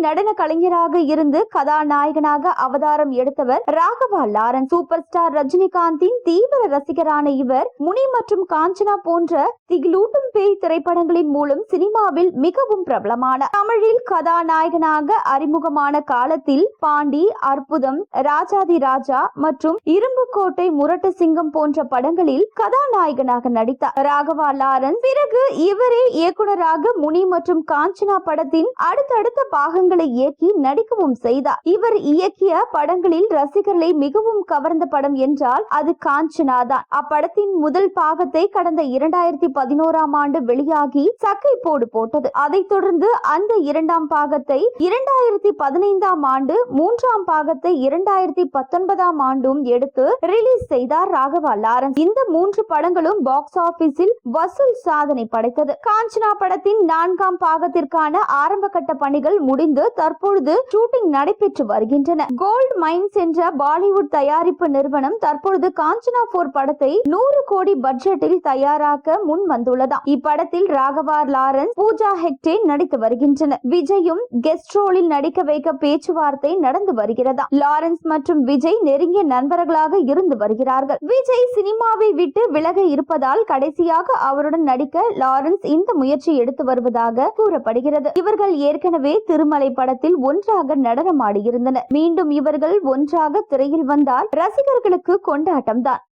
நடன கலைஞராக இருந்து கதாநாயகனாக அவதாரம் எடுத்தவர் ராகவா லாரன்ஸ் சூப்பர் ஸ்டார் ரஜினிகாந்தின் தீவிர ரசிகரான இவர் முனி மற்றும் காஞ்சனா போன்ற திகிலூட்டும் பேய் திரைப்படங்களின் மூலம் சினிமாவில் மிகவும் பிரபலமான தமிழில் கதாநாயகனாக அறிமுகமான காலத்தில் பாண்டி அற்புதம் ராஜாதி ராஜா மற்றும் இரும்புக்கோட்டை முரட்டு சிங்கம் போன்ற படங்களில் கதாநாயகனாக நடித்தார். ராகவா லாரன். பிறகு இவரே இயக்குனராக முனி மற்றும் காஞ்சனா படத்தின் அடுத்தடுத்த பாகங்கள் படங்களை இயக்கி நடிக்கவும் செய்தார். இவர் இயக்கிய படங்களில் ரசிகர்களை மிகவும் கவர்ந்த படம் என்றால் அது காஞ்சனா தான் அப்படத்தின் முதல் பாகத்தை கடந்த இரண்டாயிரத்தி பதினோராம் ஆண்டு வெளியாகி சக்கை போடு போட்டது. அதைத் தொடர்ந்து அந்த இரண்டாம் பாகத்தை இரண்டாயிரத்தி பதினைந்தாம் ஆண்டு மூன்றாம் பாகத்தை இரண்டாயிரத்தி பத்தொன்பதாம் ஆண்டும் எடுத்து ரிலீஸ் செய்தார் ராகவா லாரன்ஸ். இந்த மூன்று படங்களும் பாக்ஸ் ஆபீஸில் வசூல் சாதனை படைத்தது. காஞ்சனா படத்தின் நான்காம் பாகத்திற்கான ஆரம்ப கட்ட பணிகள் முடிந்து இருந்து தற்பொழுது ஷூட்டிங் நடைபெற்று வருகின்றன. கோல்ட் மைன்ஸ் என்ற பாலிவுட் தயாரிப்பு நிறுவனம் தற்பொழுது காஞ்சனா போர் படத்தை நூறு கோடி பட்ஜெட்டில் தயாராக்க முன் வந்துள்ளதாம். இப்படத்தில் ராகவா லாரன்ஸ் பூஜா ஹெக்டே நடித்து வருகின்றனர். விஜயும் கெஸ்ட் ரோலில் நடிக்க வைக்க பேச்சுவார்த்தை நடந்து வருகிறதா லாரன்ஸ் மற்றும் விஜய் நெருங்கிய நண்பர்களாக இருந்து வருகிறார்கள். விஜய் சினிமாவை விட்டு விலக இருப்பதால் கடைசியாக அவருடன் நடிக்க லாரன்ஸ் இந்த முயற்சி எடுத்து வருவதாக கூறப்படுகிறது. இவர்கள் ஏற்கனவே திருமலை படத்தில் ஒன்றாக நடனமாடியிருந்தனர் மீண்டும் இவர்கள் ஒன்றாக திரையில் வந்தால் ரசிகர்களுக்கு கொண்டாட்டம்தான்.